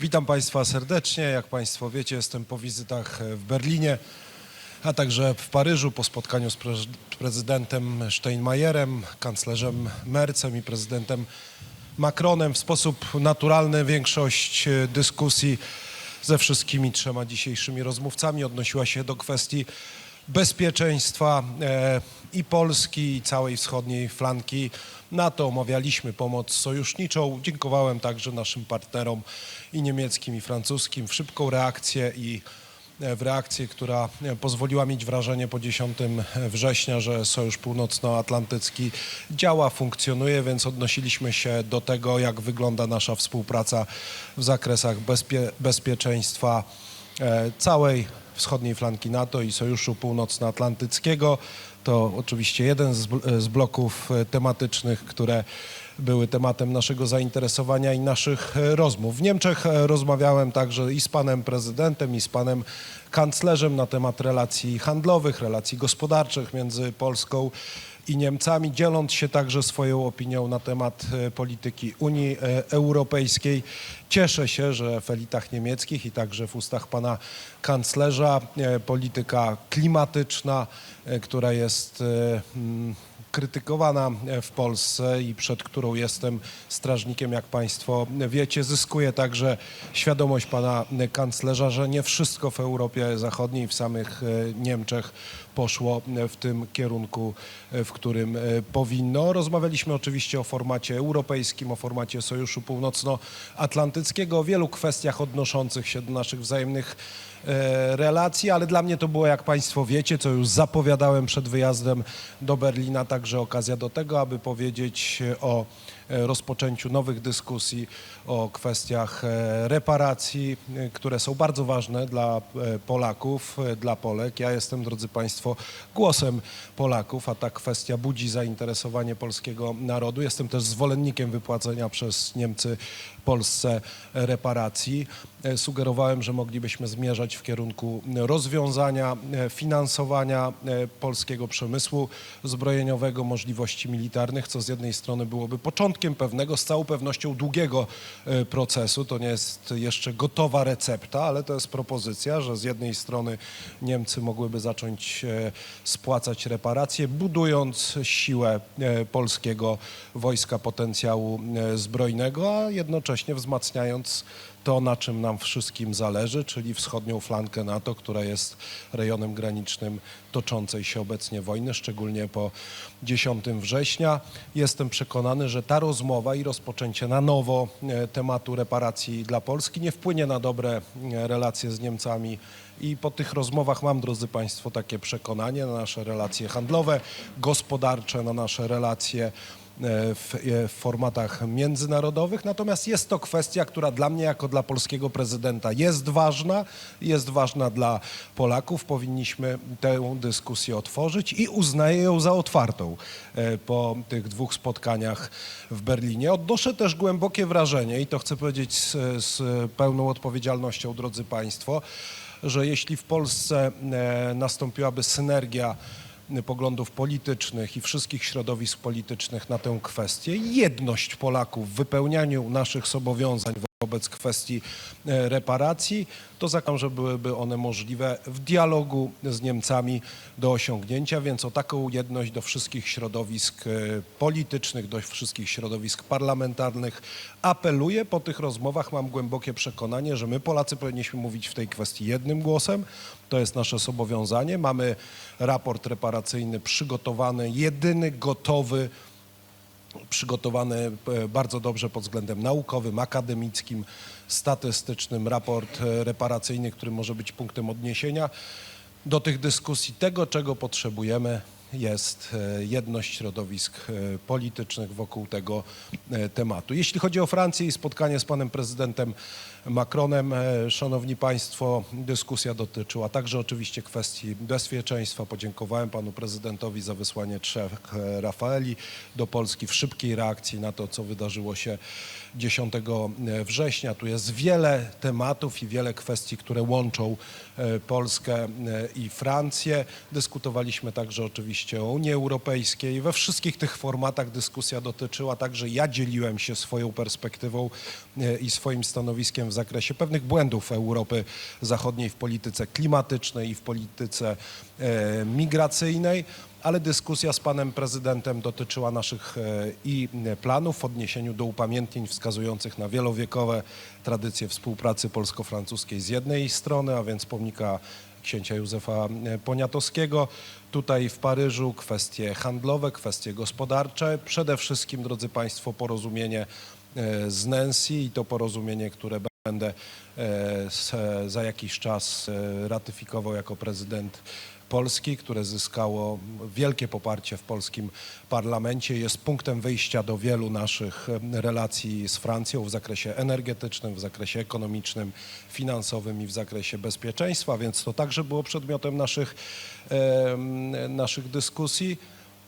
Witam Państwa serdecznie. Jak Państwo wiecie, jestem po wizytach w Berlinie, a także w Paryżu po spotkaniu z pre- prezydentem Steinmeierem, kanclerzem Mercem i prezydentem Macronem. W sposób naturalny większość dyskusji ze wszystkimi trzema dzisiejszymi rozmówcami odnosiła się do kwestii bezpieczeństwa e, i Polski, i całej wschodniej flanki NATO. Omawialiśmy pomoc sojuszniczą. Dziękowałem także naszym partnerom i niemieckim, i francuskim w szybką reakcję i e, w reakcję, która e, pozwoliła mieć wrażenie po 10 września, że Sojusz Północnoatlantycki działa, funkcjonuje, więc odnosiliśmy się do tego, jak wygląda nasza współpraca w zakresach bezpie, bezpieczeństwa całej wschodniej flanki NATO i Sojuszu Północnoatlantyckiego. To oczywiście jeden z, z bloków e, tematycznych, które były tematem naszego zainteresowania i naszych e, rozmów. W Niemczech e, rozmawiałem także i z panem prezydentem, i z panem kanclerzem na temat relacji handlowych, relacji gospodarczych między Polską i Niemcami, dzieląc się także swoją opinią na temat e, polityki Unii e, Europejskiej. Cieszę się, że w elitach niemieckich i także w ustach pana kanclerza e, polityka klimatyczna, która jest krytykowana e, w Polsce i przed którą jestem strażnikiem, jak Państwo wiecie, zyskuje także świadomość pana kanclerza, że nie wszystko w Europie Zachodniej, w samych e, Niemczech poszło e, w tym kierunku, w którym powinno. Rozmawialiśmy oczywiście o formacie europejskim, o formacie Sojuszu Północnoatlantyckiego, o wielu kwestiach odnoszących się do naszych wzajemnych relacji, ale dla mnie to było, jak Państwo wiecie, co już zapowiadałem przed wyjazdem do Berlina, także okazja do tego, aby powiedzieć e, o rozpoczęciu nowych dyskusji o kwestiach e, reparacji, e, które są bardzo ważne dla e, Polaków, e, dla Polek. Ja jestem, drodzy Państwo, głosem Polaków, a ta kwestia budzi zainteresowanie polskiego narodu. Jestem też zwolennikiem wypłacenia przez Niemcy Polsce reparacji. E, Sugerowałem, że moglibyśmy zmierzać w kierunku rozwiązania e, finansowania e, polskiego przemysłu zbrojeniowego, możliwości militarnych, co z jednej strony byłoby początkiem pewnego, z całą pewnością długiego e, procesu. To nie jest jeszcze gotowa recepta, ale to jest propozycja, że z jednej strony Niemcy mogłyby zacząć e, spłacać reparacje, budując siłę e, polskiego wojska potencjału zbrojnego, a jednocześnie wzmacniając to, na czym nam wszystkim zależy, czyli wschodnią flankę NATO, która jest rejonem granicznym toczącej się obecnie wojny, szczególnie po 10 września. Jestem przekonany, że ta rozmowa i rozpoczęcie na nowo e, tematu reparacji dla Polski nie wpłynie na dobre e, relacje z Niemcami i po tych rozmowach mam, drodzy Państwo, takie przekonanie na nasze relacje handlowe, gospodarcze, na nasze relacje w, e, w formatach międzynarodowych. Natomiast jest to kwestia, która dla mnie, jako dla polskiego prezydenta, jest ważna, jest ważna dla Polaków. Powinniśmy tę dyskusję otworzyć i uznaję ją za otwartą e, po tych dwóch spotkaniach w Berlinie. Odnoszę też głębokie wrażenie, i to chcę powiedzieć z, z pełną odpowiedzialnością, drodzy Państwo, że jeśli w Polsce e, nastąpiłaby synergia poglądów politycznych i wszystkich środowisk politycznych na tę kwestię, jedność Polaków w wypełnianiu naszych zobowiązań wobec kwestii e, reparacji, to zakładam, że byłyby one możliwe w dialogu z Niemcami do osiągnięcia, więc o taką jedność do wszystkich środowisk e, politycznych, do wszystkich środowisk parlamentarnych apeluję. Po tych rozmowach mam głębokie przekonanie, że my Polacy powinniśmy mówić w tej kwestii jednym głosem. To jest nasze zobowiązanie. Mamy raport reparacyjny przygotowany, jedyny gotowy przygotowany e, bardzo dobrze pod względem naukowym, akademickim, statystycznym, raport e, reparacyjny, który może być punktem odniesienia do tych dyskusji. Tego, czego potrzebujemy, jest e, jedność środowisk e, politycznych wokół tego e, tematu. Jeśli chodzi o Francję i spotkanie z panem prezydentem Macronem, szanowni państwo, dyskusja dotyczyła także oczywiście kwestii bezpieczeństwa. Podziękowałem panu prezydentowi za wysłanie trzech Rafaeli do Polski w szybkiej reakcji na to, co wydarzyło się 10 września. Tu jest wiele tematów i wiele kwestii, które łączą Polskę e, i Francję. Dyskutowaliśmy także oczywiście o Unii Europejskiej. We wszystkich tych formatach dyskusja dotyczyła także, ja dzieliłem się swoją perspektywą e, i swoim stanowiskiem w zakresie pewnych błędów Europy Zachodniej w polityce klimatycznej i w polityce e, migracyjnej ale dyskusja z panem prezydentem dotyczyła naszych e, i planów w odniesieniu do upamiętnień wskazujących na wielowiekowe tradycje współpracy polsko-francuskiej z jednej strony, a więc pomnika księcia Józefa e, Poniatowskiego. Tutaj w Paryżu kwestie handlowe, kwestie gospodarcze. Przede wszystkim, drodzy Państwo, porozumienie e, z Nancy i to porozumienie, które będę e, za jakiś czas e, ratyfikował jako prezydent Polski, które zyskało wielkie poparcie w polskim parlamencie, jest punktem wyjścia do wielu naszych relacji z Francją w zakresie energetycznym, w zakresie ekonomicznym, finansowym i w zakresie bezpieczeństwa, więc to także było przedmiotem naszych, naszych dyskusji.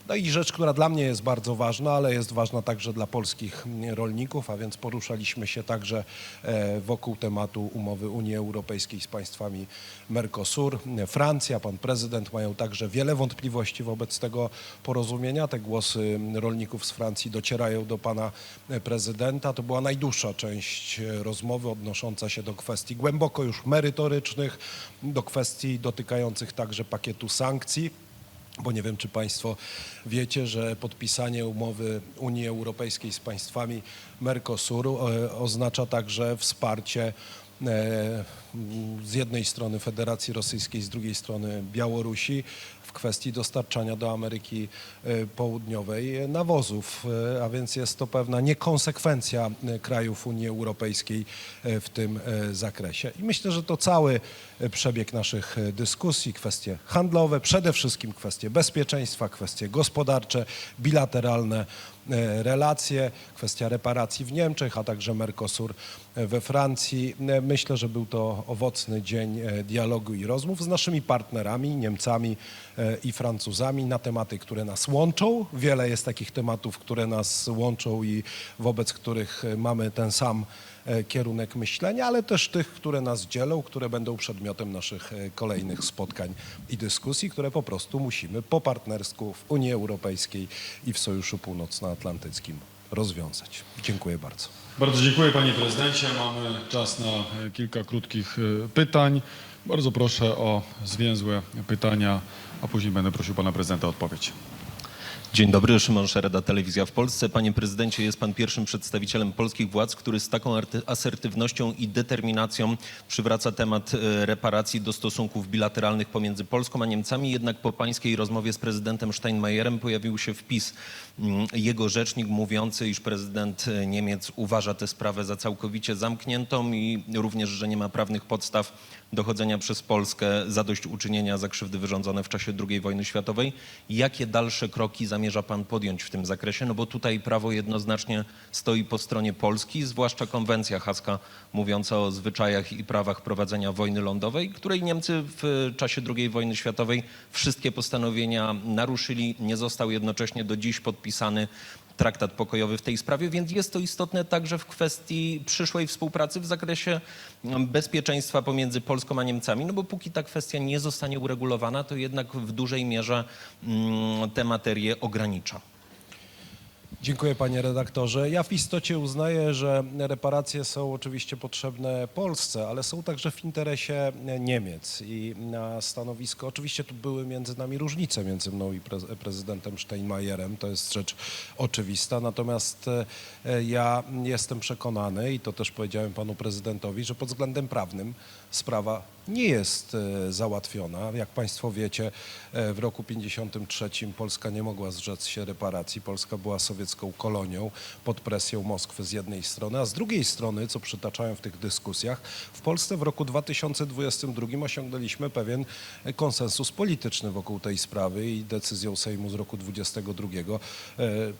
No i rzecz, która dla mnie jest bardzo ważna, ale jest ważna także dla polskich mm, rolników, a więc poruszaliśmy się także e, wokół tematu umowy Unii Europejskiej z państwami Mercosur. Francja, pan prezydent mają także wiele wątpliwości wobec tego porozumienia. Te głosy rolników z Francji docierają do pana e, prezydenta. To była najdłuższa część e, rozmowy odnosząca się do kwestii głęboko już merytorycznych, do kwestii dotykających także pakietu sankcji bo nie wiem, czy Państwo wiecie, że podpisanie umowy Unii Europejskiej z państwami Mercosuru e, oznacza także wsparcie e, z jednej strony Federacji Rosyjskiej, z drugiej strony Białorusi w kwestii dostarczania do Ameryki e, Południowej nawozów, e, a więc jest to pewna niekonsekwencja e, krajów Unii Europejskiej w tym zakresie. I myślę, że to cały przebieg naszych dyskusji, kwestie handlowe, przede wszystkim kwestie bezpieczeństwa, kwestie gospodarcze, bilateralne relacje, kwestia reparacji w Niemczech, a także Mercosur we Francji. Myślę, że był to owocny dzień e, dialogu i rozmów z naszymi partnerami, Niemcami e, i Francuzami na tematy, które nas łączą. Wiele jest takich tematów, które nas łączą i wobec których e, mamy ten sam kierunek myślenia, ale też tych, które nas dzielą, które będą przedmiotem naszych kolejnych spotkań i dyskusji, które po prostu musimy po partnersku w Unii Europejskiej i w Sojuszu Północnoatlantyckim rozwiązać. Dziękuję bardzo. Bardzo dziękuję panie prezydencie. Mamy czas na e, kilka krótkich e, pytań. Bardzo proszę o zwięzłe pytania, a później będę prosił pana prezydenta o odpowiedź. Dzień dobry, Szymon Szereda, Telewizja w Polsce. Panie prezydencie, jest pan pierwszym przedstawicielem polskich władz, który z taką asertywnością i determinacją przywraca temat e, reparacji do stosunków bilateralnych pomiędzy Polską a Niemcami. Jednak po pańskiej rozmowie z prezydentem Steinmeierem pojawił się wpis mm, jego rzecznik mówiący, iż prezydent e, Niemiec uważa tę sprawę za całkowicie zamkniętą i również, że nie ma prawnych podstaw dochodzenia przez Polskę zadośćuczynienia za krzywdy wyrządzone w czasie II wojny światowej. Jakie dalsze kroki zamierza pan podjąć w tym zakresie? No bo tutaj prawo jednoznacznie stoi po stronie Polski, zwłaszcza konwencja haska mówiąca o zwyczajach i prawach prowadzenia wojny lądowej, której Niemcy w czasie II wojny światowej wszystkie postanowienia naruszyli. Nie został jednocześnie do dziś podpisany traktat pokojowy w tej sprawie, więc jest to istotne także w kwestii przyszłej współpracy w zakresie mm, bezpieczeństwa pomiędzy Polską a Niemcami, no bo póki ta kwestia nie zostanie uregulowana, to jednak w dużej mierze mm, tę materię ogranicza. Dziękuję panie redaktorze. Ja w istocie uznaję, że reparacje są oczywiście potrzebne Polsce, ale są także w interesie Niemiec i na stanowisko, oczywiście tu były między nami różnice między mną i prez- prezydentem Steinmeierem, to jest rzecz oczywista, natomiast e, ja jestem przekonany i to też powiedziałem panu prezydentowi, że pod względem prawnym sprawa nie jest e, załatwiona. Jak Państwo wiecie, e, w roku 53 Polska nie mogła zrzec się reparacji. Polska była sowiecką kolonią pod presją Moskwy z jednej strony, a z drugiej strony, co przytaczają w tych dyskusjach, w Polsce w roku 2022 osiągnęliśmy pewien konsensus polityczny wokół tej sprawy i decyzją Sejmu z roku 22 e,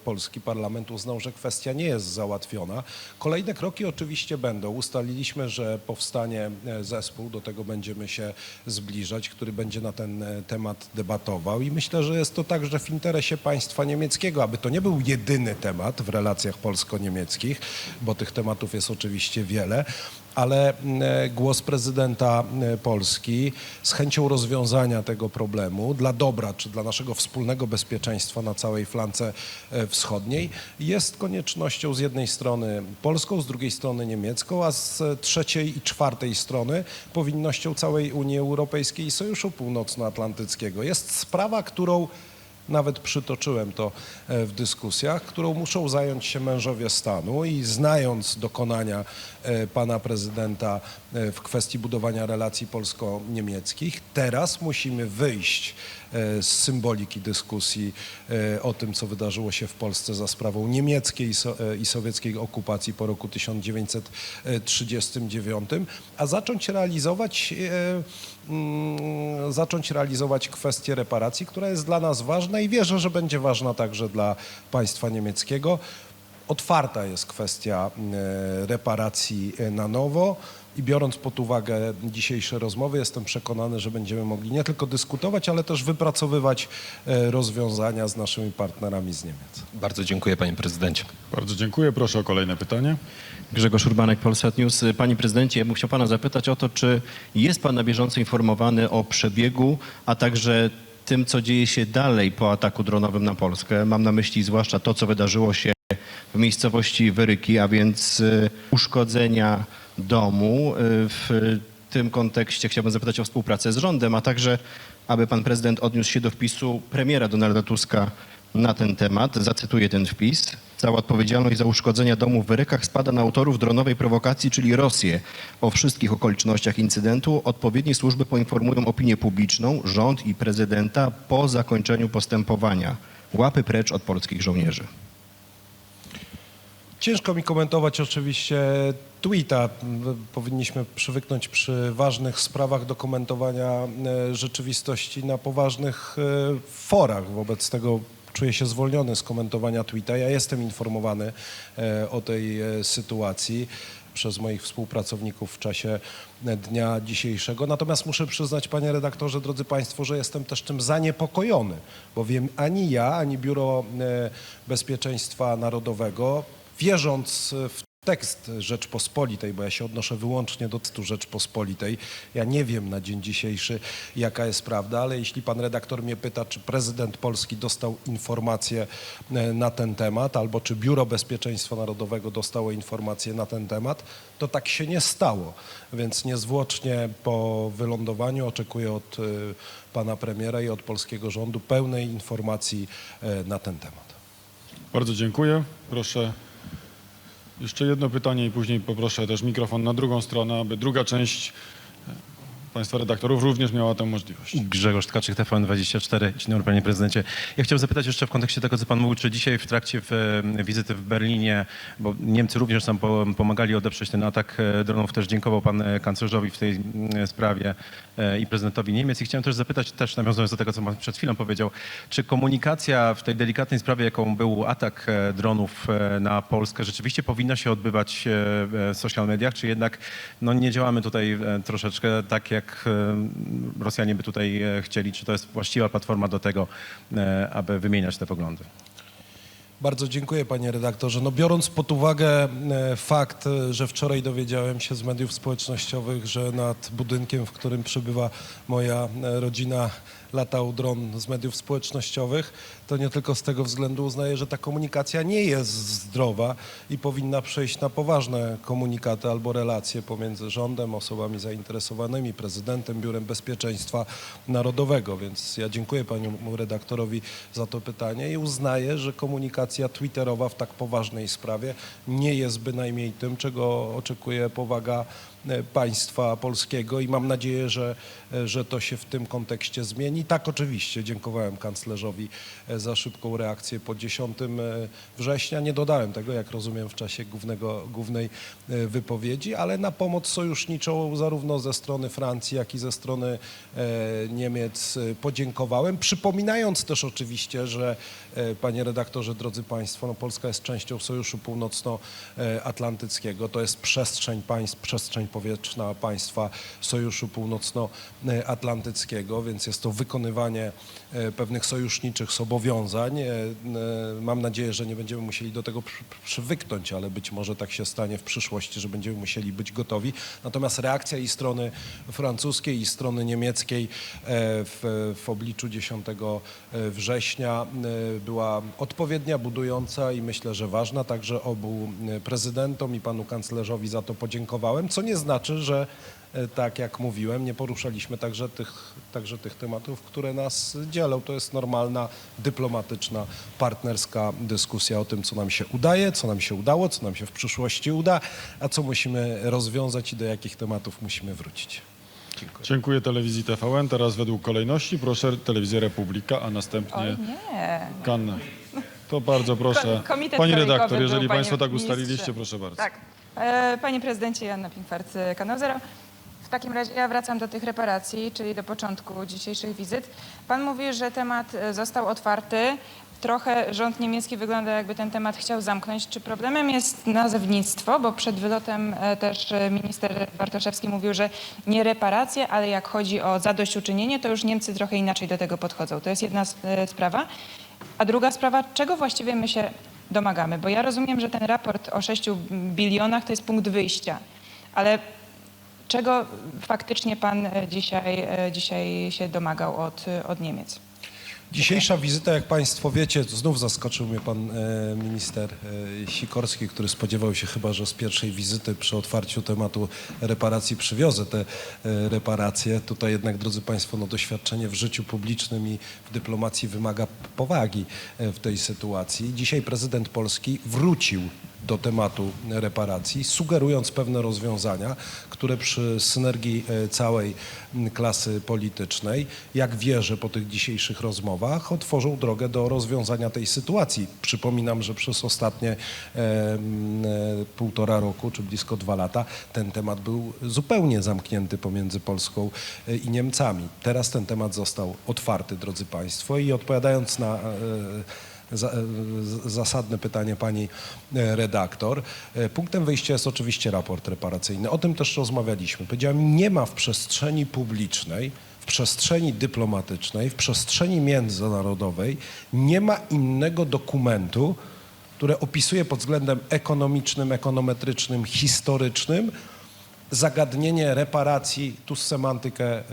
polski parlament uznał, że kwestia nie jest załatwiona. Kolejne kroki oczywiście będą. Ustaliliśmy, że powstanie e, zespół, do tego będziemy się zbliżać, który będzie na ten e, temat debatował i myślę, że jest to także w interesie państwa niemieckiego, aby to nie był jedyny temat w relacjach polsko-niemieckich, bo tych tematów jest oczywiście wiele, ale e, głos prezydenta e, Polski z chęcią rozwiązania tego problemu dla dobra czy dla naszego wspólnego bezpieczeństwa na całej flance e, wschodniej jest koniecznością z jednej strony polską, z drugiej strony niemiecką, a z trzeciej i czwartej strony powinnością całej Unii Europejskiej i Sojuszu Północnoatlantyckiego. Jest sprawa, którą nawet przytoczyłem to e, w dyskusjach, którą muszą zająć się mężowie stanu i znając dokonania pana prezydenta e, w kwestii budowania relacji polsko-niemieckich, teraz musimy wyjść e, z symboliki dyskusji e, o tym, co wydarzyło się w Polsce za sprawą niemieckiej i so- e, i sowieckiej okupacji po roku 1939, a zacząć realizować e, mm, zacząć realizować kwestię reparacji, która jest dla nas ważna i wierzę, że będzie ważna także dla państwa niemieckiego. Otwarta jest kwestia e, reparacji e, na nowo i biorąc pod uwagę dzisiejsze rozmowy, jestem przekonany, że będziemy mogli nie tylko dyskutować, ale też wypracowywać e, rozwiązania z naszymi partnerami z Niemiec. Bardzo dziękuję panie prezydencie. Bardzo dziękuję. Proszę o kolejne pytanie. Grzegorz Urbanek, Polsat News. Panie prezydencie, ja bym chciał pana zapytać o to, czy jest pan na bieżąco informowany o przebiegu, a także tym, co dzieje się dalej po ataku dronowym na Polskę. Mam na myśli zwłaszcza to, co wydarzyło się w miejscowości Wyryki, a więc y, uszkodzenia domu. Y, W tym kontekście chciałbym zapytać o współpracę z rządem, a także aby pan prezydent odniósł się do wpisu premiera Donalda Tuska na ten temat. Zacytuję ten wpis. Cała odpowiedzialność za uszkodzenia domu w Wyrykach spada na autorów dronowej prowokacji, czyli Rosję. O wszystkich okolicznościach incydentu odpowiednie służby poinformują opinię publiczną, rząd i prezydenta po zakończeniu postępowania. Łapy precz od polskich żołnierzy. Ciężko mi komentować oczywiście tweeta. Powinniśmy przywyknąć przy ważnych sprawach do komentowania e, rzeczywistości na poważnych e, forach. Wobec tego czuję się zwolniony z komentowania tweeta. Ja jestem informowany e, o tej sytuacji przez moich współpracowników w czasie dnia dzisiejszego. Natomiast muszę przyznać, panie redaktorze, drodzy państwo, że jestem też tym zaniepokojony, bowiem ani ja, ani Biuro Bezpieczeństwa Narodowego, wierząc w tekst Rzeczpospolitej, bo ja się odnoszę wyłącznie do tekstu Rzeczpospolitej. Ja nie wiem na dzień dzisiejszy, jaka jest prawda, ale jeśli pan redaktor mnie pyta, czy prezydent Polski dostał informację e, na ten temat, albo czy Biuro Bezpieczeństwa Narodowego dostało informację na ten temat, to tak się nie stało. Więc niezwłocznie po wylądowaniu oczekuję od e, pana premiera i od polskiego rządu pełnej informacji e, na ten temat. Bardzo dziękuję. Proszę jeszcze jedno pytanie i później poproszę też mikrofon na drugą stronę, aby druga część państwa redaktorów również miała tę możliwość. Grzegorz Tkaczyk, TVN24. Dzień dobry, panie prezydencie. Ja chciałem zapytać jeszcze w kontekście tego, co pan mówił, czy dzisiaj w trakcie w, wizyty w Berlinie, bo Niemcy również po, pomagali odeprzeć ten atak e, dronów, też dziękował pan e, kanclerzowi w tej mm, sprawie e, i prezydentowi Niemiec. I chciałem też zapytać, też nawiązując do tego, co pan przed chwilą powiedział, czy komunikacja w tej delikatnej sprawie, jaką był atak dronów na Polskę, rzeczywiście powinna się odbywać w social mediach, czy jednak no, nie działamy tutaj troszeczkę tak, jak e, Rosjanie by tutaj e, chcieli? Czy to jest właściwa platforma do tego, e, aby wymieniać te poglądy? Bardzo dziękuję panie redaktorze. No biorąc pod uwagę fakt, że wczoraj dowiedziałem się z mediów społecznościowych, że nad budynkiem, w którym przebywa moja rodzina, latał dron z mediów społecznościowych, to nie tylko z tego względu uznaję, że ta komunikacja nie jest zdrowa i powinna przejść na poważne komunikaty albo relacje pomiędzy rządem, osobami zainteresowanymi, prezydentem, Biurem Bezpieczeństwa Narodowego. Więc ja dziękuję panu redaktorowi za to pytanie i uznaję, że komunikacja twitterowa w tak poważnej sprawie nie jest bynajmniej tym, czego oczekuje powaga państwa polskiego i mam nadzieję, że, e, że to się w tym kontekście zmieni. Tak, oczywiście, dziękowałem kanclerzowi e, za szybką reakcję po 10 e, września. Nie dodałem tego, jak rozumiem, w czasie głównego, głównej e, wypowiedzi, ale na pomoc sojuszniczą zarówno ze strony Francji, jak i ze strony e, Niemiec e, podziękowałem, przypominając też oczywiście, że e, panie redaktorze, drodzy państwo, no Polska jest częścią Sojuszu Północnoatlantyckiego, to jest przestrzeń państw, przestrzeń powietrzna państwa Sojuszu Północnoatlantyckiego, więc jest to wykonywanie e, pewnych sojuszniczych zobowiązań. E, e, Mam nadzieję, że nie będziemy musieli do tego przy- przywyknąć, ale być może tak się stanie w przyszłości, że będziemy musieli być gotowi. Natomiast reakcja i strony francuskiej, i strony niemieckiej w, w obliczu 10 września była odpowiednia, budująca i myślę, że ważna. Także obu prezydentom i panu kanclerzowi za to podziękowałem, co nie znaczy, że e, tak jak mówiłem, nie poruszaliśmy także tych, także tych tematów, które nas dzielą. To jest normalna, dyplomatyczna, partnerska dyskusja o tym, co nam się udaje, co nam się udało, co nam się w przyszłości uda, a co musimy rozwiązać i do jakich tematów musimy wrócić. Dziękuję. Dziękuję telewizji TVN. Teraz według kolejności proszę telewizję Republika, a następnie Oj, nie. Kan. To bardzo proszę. Ko- komitet Pani redaktor, jeżeli Państwo tak ministrze. ustaliliście, proszę bardzo. Tak. E, Panie prezydencie, Joanna Pinkwart, e, Kanał Zero. W takim razie ja wracam do tych reparacji, czyli do początku dzisiejszych wizyt. Pan mówi, że temat e, został otwarty. Trochę rząd niemiecki wygląda jakby ten temat chciał zamknąć. Czy problemem jest nazewnictwo? Bo przed wylotem e, też minister Bartoszewski mówił, że nie reparacje, ale jak chodzi o zadośćuczynienie, to już Niemcy trochę inaczej do tego podchodzą. To jest jedna sprawa. A druga sprawa, czego właściwie my się domagamy? Bo ja rozumiem, że ten raport o 6 bilionach to jest punkt wyjścia, ale czego faktycznie pan e, dzisiaj, e, dzisiaj się domagał od, od Niemiec? Dzisiejsza wizyta, jak Państwo wiecie, znów zaskoczył mnie pan e, minister e, Sikorski, który spodziewał się chyba, że z pierwszej wizyty przy otwarciu tematu reparacji przywiozę te e, reparacje. Tutaj jednak, drodzy Państwo, no, doświadczenie w życiu publicznym i w dyplomacji wymaga powagi e, w tej sytuacji. Dzisiaj prezydent Polski wrócił do tematu reparacji, sugerując pewne rozwiązania, które przy synergii e, całej klasy politycznej, jak wierzę po tych dzisiejszych rozmowach, otworzą drogę do rozwiązania tej sytuacji. Przypominam, że przez ostatnie e, e, półtora roku, czy blisko dwa lata, ten temat był zupełnie zamknięty pomiędzy Polską e, i Niemcami. Teraz ten temat został otwarty, drodzy Państwo, i odpowiadając na e, zasadne pytanie pani e, redaktor. E, Punktem wyjścia jest oczywiście raport reparacyjny. O tym też rozmawialiśmy. Powiedziałem, nie ma w przestrzeni publicznej, w przestrzeni dyplomatycznej, w przestrzeni międzynarodowej, nie ma innego dokumentu, które opisuje pod względem ekonomicznym, ekonometrycznym, historycznym zagadnienie reparacji, tu semantykę e,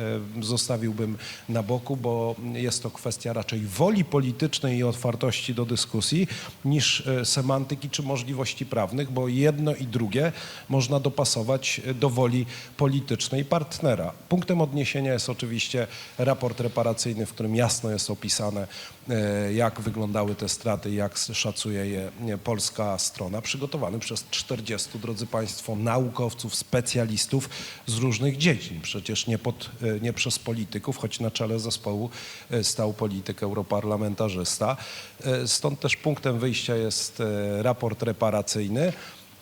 zostawiłbym na boku, bo jest to kwestia raczej woli politycznej i otwartości do dyskusji niż e, semantyki czy możliwości prawnych, bo jedno i drugie można dopasować e, do woli politycznej partnera. Punktem odniesienia jest oczywiście raport reparacyjny, w którym jasno jest opisane, jak wyglądały te straty, jak szacuje je polska strona, przygotowany przez 40, drodzy Państwo, naukowców, specjalistów z różnych dziedzin. Przecież nie, pod, e, nie przez polityków, choć na czele zespołu e, stał polityk, europarlamentarzysta. E, Stąd też punktem wyjścia jest raport reparacyjny,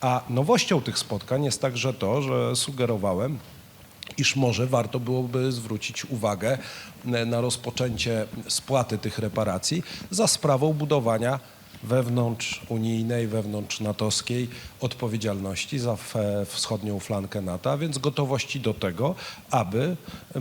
a nowością tych spotkań jest także to, że sugerowałem, iż może warto byłoby zwrócić uwagę na rozpoczęcie spłaty tych reparacji za sprawą budowania wewnątrz unijnej, wewnątrz natowskiej odpowiedzialności za wschodnią flankę NATO, a więc gotowości do tego, aby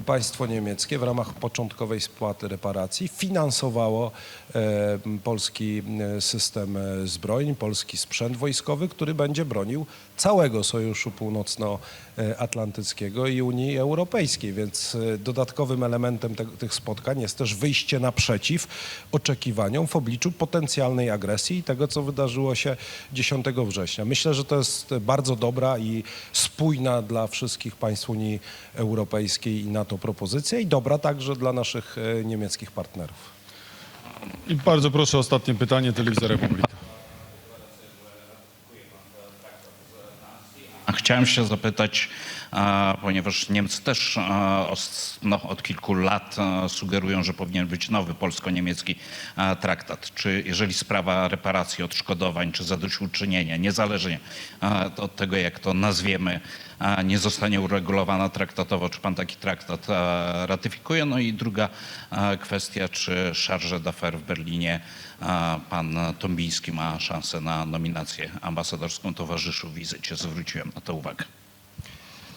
państwo niemieckie w ramach początkowej spłaty reparacji finansowało e, polski e, system e, zbrojeń, polski sprzęt wojskowy, który będzie bronił całego Sojuszu Północnoatlantyckiego i Unii Europejskiej, więc dodatkowym elementem te, tych spotkań jest też wyjście naprzeciw oczekiwaniom w obliczu potencjalnej agresji i tego, co wydarzyło się 10 września. Myślę, że to jest bardzo dobra i spójna dla wszystkich państw Unii Europejskiej i NATO propozycja i dobra także dla naszych e, niemieckich partnerów. I bardzo proszę ostatnie pytanie, telewizja Republika. A Chciałem się zapytać, ponieważ Niemcy też no, od kilku lat sugerują, że powinien być nowy polsko-niemiecki traktat. Czy jeżeli sprawa reparacji, odszkodowań czy zadośćuczynienia, niezależnie od tego, jak to nazwiemy, nie zostanie uregulowana traktatowo, czy pan taki traktat ratyfikuje? No i druga kwestia, czy charge d'affaires w Berlinie pan Tombiński ma szansę na nominację ambasadorską towarzyszu wizycie? Zwróciłem na to uwagę.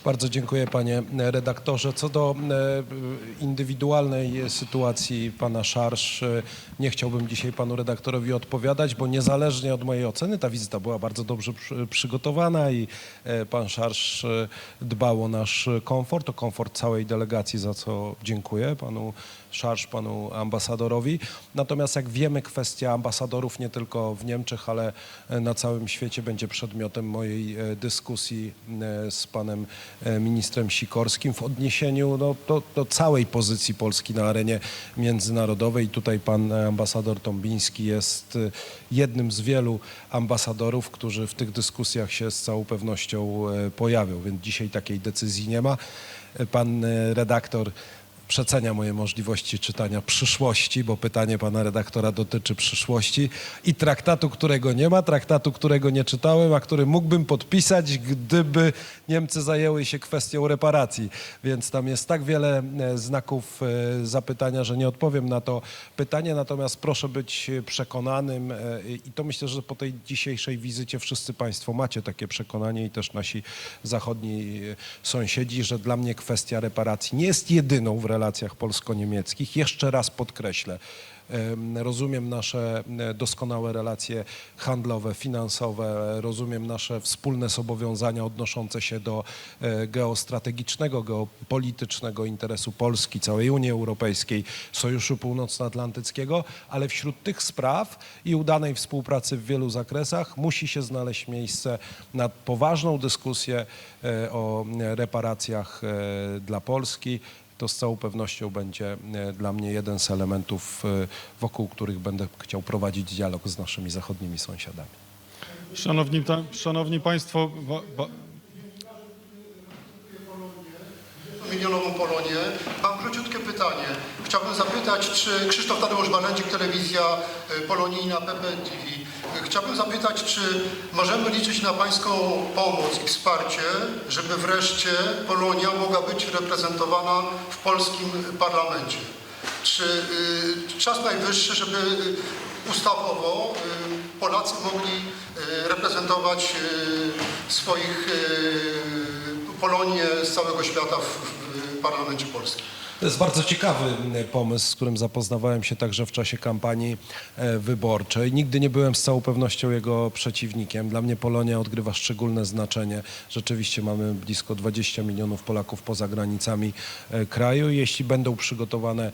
Bardzo dziękuję panie redaktorze. Co do e, indywidualnej sytuacji pana Szarsz, e, nie chciałbym dzisiaj panu redaktorowi odpowiadać, bo niezależnie od mojej oceny ta wizyta była bardzo dobrze przy- przygotowana i e, pan Szarsz dbał o nasz komfort, o komfort całej delegacji, za co dziękuję panu Szarsz, panu ambasadorowi. Natomiast jak wiemy, kwestia ambasadorów nie tylko w Niemczech, ale na całym świecie będzie przedmiotem mojej dyskusji z panem ministrem Sikorskim w odniesieniu no, do, do całej pozycji Polski na arenie międzynarodowej. Tutaj pan e, ambasador Tombiński jest e, jednym z wielu ambasadorów, którzy w tych dyskusjach się z całą pewnością e, pojawią, więc dzisiaj takiej decyzji nie ma. E, Pan e, redaktor przecenia moje możliwości czytania przyszłości, bo pytanie pana redaktora dotyczy przyszłości i traktatu, którego nie ma, traktatu, którego nie czytałem, a który mógłbym podpisać, gdyby Niemcy zajęły się kwestią reparacji. Więc tam jest tak wiele e, znaków e, zapytania, że nie odpowiem na to pytanie, natomiast proszę być przekonanym e, i to myślę, że po tej dzisiejszej wizycie wszyscy państwo macie takie przekonanie i też nasi zachodni sąsiedzi, że dla mnie kwestia reparacji nie jest jedyną w relacjach polsko-niemieckich. Jeszcze raz podkreślę, em, rozumiem nasze doskonałe relacje handlowe, finansowe, rozumiem nasze wspólne zobowiązania odnoszące się do e, geostrategicznego, geopolitycznego interesu Polski, całej Unii Europejskiej, Sojuszu Północnoatlantyckiego, ale wśród tych spraw i udanej współpracy w wielu zakresach musi się znaleźć miejsce na poważną dyskusję e, o reparacjach e, dla Polski. To z całą pewnością będzie e, dla mnie jeden z elementów, e, wokół których będę chciał prowadzić dialog z naszymi zachodnimi sąsiadami. Szanowni, ta, szanowni Państwo, wa, wa, milionową Polonię. Mam króciutkie pytanie. Chciałbym zapytać, czy Krzysztof Tadeusz Balędzik, telewizja y, polonijna PP TV. Y, Chciałbym zapytać, czy możemy liczyć na Pańską pomoc i wsparcie, żeby wreszcie Polonia mogła być reprezentowana w polskim parlamencie? Czy y, czas najwyższy, żeby y, ustawowo y, Polacy mogli y, reprezentować y, swoich y, Polonię z całego świata w, w parlamencie polskim. To jest bardzo ciekawy e, pomysł, z którym zapoznawałem się także w czasie kampanii e, wyborczej. Nigdy nie byłem z całą pewnością jego przeciwnikiem. Dla mnie Polonia odgrywa szczególne znaczenie. Rzeczywiście mamy blisko 20 milionów Polaków poza granicami e, kraju. Jeśli będą przygotowane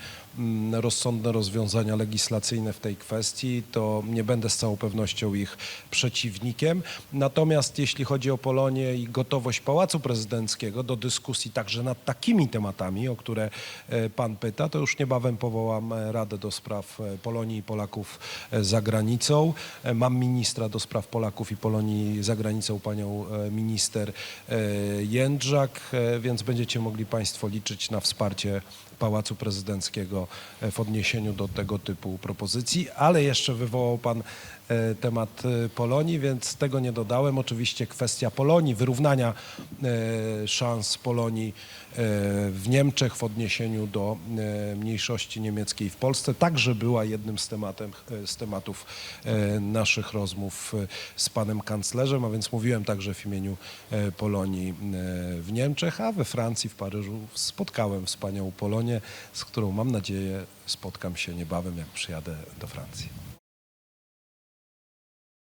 rozsądne rozwiązania legislacyjne w tej kwestii, to nie będę z całą pewnością ich przeciwnikiem. Natomiast jeśli chodzi o Polonię i gotowość Pałacu Prezydenckiego do dyskusji także nad takimi tematami, o które e, pan pyta, to już niebawem powołam e, Radę do Spraw e, Polonii i Polaków za granicą. Mam ministra do spraw Polaków i Polonii za granicą, panią minister Jędrzak, więc będziecie mogli państwo liczyć na wsparcie Pałacu Prezydenckiego w odniesieniu do tego typu propozycji, ale jeszcze wywołał Pan e, temat e, Polonii, więc tego nie dodałem. Oczywiście kwestia Polonii, wyrównania e, szans Polonii e, w Niemczech w odniesieniu do e, mniejszości niemieckiej w Polsce także była jednym z, tematem, e, z tematów e, naszych rozmów e, z panem kanclerzem, a więc mówiłem także w imieniu e, Polonii e, w Niemczech, a we Francji, w Paryżu spotkałem wspaniałą Polonię, z którą mam nadzieję spotkam się niebawem, jak przyjadę do Francji.